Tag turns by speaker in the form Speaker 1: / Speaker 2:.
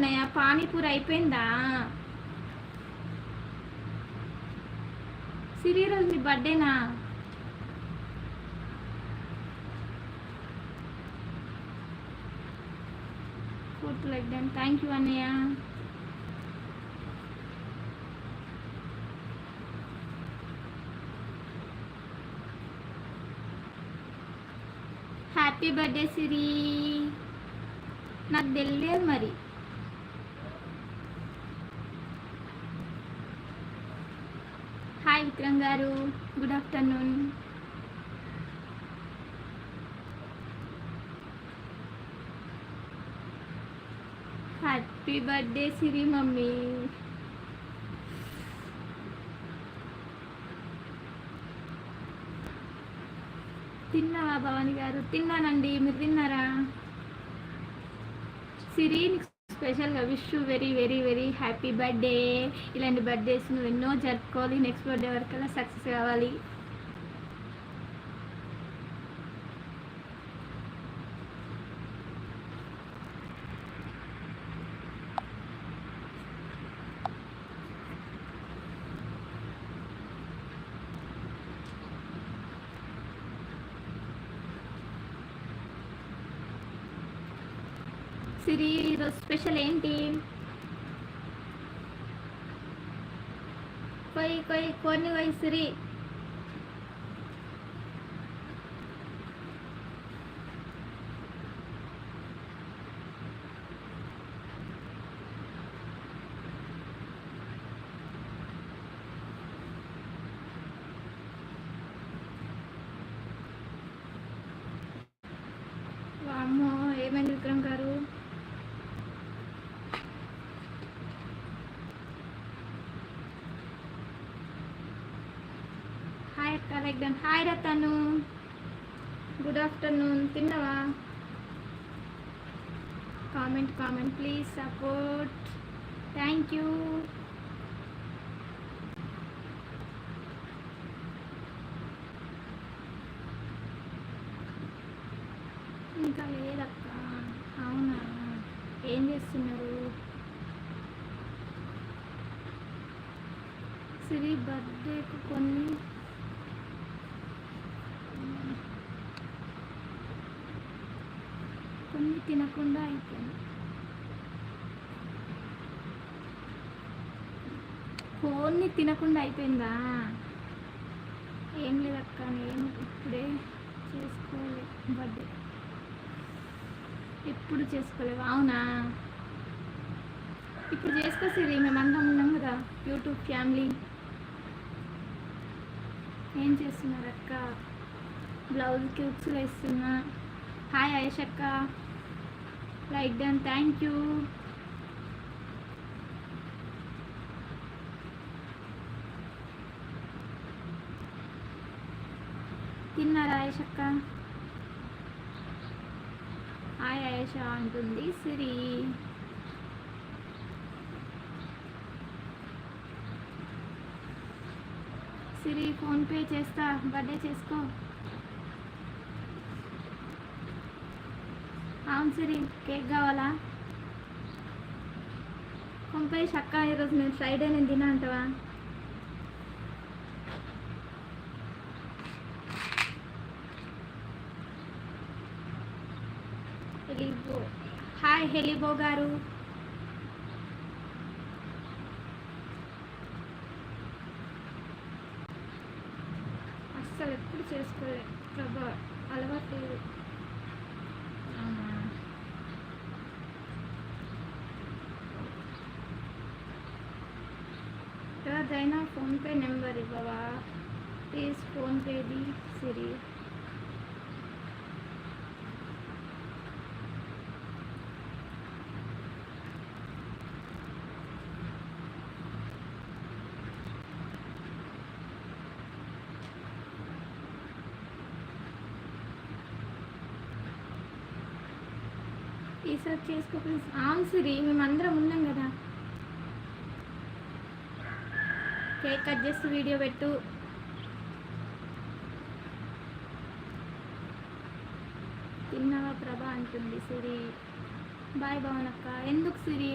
Speaker 1: అన్నయ్య పానీపూరి అయిపోయిందా? సిరి రోజు మీ బర్త్డేనా? Food like done thank you అన్నయ్య. Happy birthday Siri. నాకు తెలియదు మరి హాయ్ విక్రమ్ గారు good afternoon. Happy birthday Siri mummy. తిన్నావా భవాని గారు? తిన్నానండి మీరు తిన్నారా? సిరి నీకు స్పెషల్గా wish very very very happy birthday. ఇలాంటి బర్త్డేస్ నువ్వు ఎన్నో జరుపుకోవాలి. నెక్స్ట్ బర్త్డే వరకల్లా సక్సెస్ కావాలి. సిరి ఈరోజు స్పెషల్ ఏంటి? కొయ్ కొయ్ కొన్ని కొయ్ సిరి. వామ్మో ఏమైంది విక్రమ్ గారు? Hi like done hi Ratan good afternoon తిన్నావా? Comment comment please support thank you ఇంకా లేదక్క. అవునా? ఏం చేస్తున్నారు? సిరి బర్త్డేకు కొన్ని కొన్ని తినకుండా అయిపోయింది ఫోన్ని తినకుండా అయిపోయిందా? ఏం లేదక్క నేను ఇప్పుడే చేసుకోలే బర్త్డే. ఎప్పుడు చేసుకోలేవు అవునా? ఇప్పుడు చేసుకో సిరి మేమందరం ఉన్నాం కదా యూట్యూబ్ ఫ్యామిలీ. ఏం చేస్తున్నారు అక్క? బ్లౌజ్కి ఉక్సులు వేస్తున్నా. హాయ్ ఆయేష్ అక్క. లైక్ డన్ థ్యాంక్ యూ తిన్నారా ఆయేష్ అక్క హాయ్ ఆయేష అంటుంది సిరి. సిరి ఫోన్పే చేస్తా బర్త్డే చేసుకో. అవును సిరి కేక్ కావాలా? కొంపై చక్క ఈరోజు నేను ఫ్రైడే నేను తిన అంటావా? హెలిబో. హాయ్ హెలిబో గారు. అస్సలు ఎప్పుడు చేసుకోలేదు. ప్రభా అలవాటు లేదు అవునా ఎవరిదైనా ఫోన్పే నెంబర్ ఇవ్వవా? ప్లీజ్ ఫోన్పేది సిరి. ఈసారి చేసుకో ప్లీజ్. అవును సిరి మేమందరం ఉన్నాం కదా. కేక్ కట్ చేస్తూ వీడియో పెట్టు. తిన్నావా ప్రభా? అంటుంది సిరి. బాయ్ భవనక్క. ఎందుకు సిరి?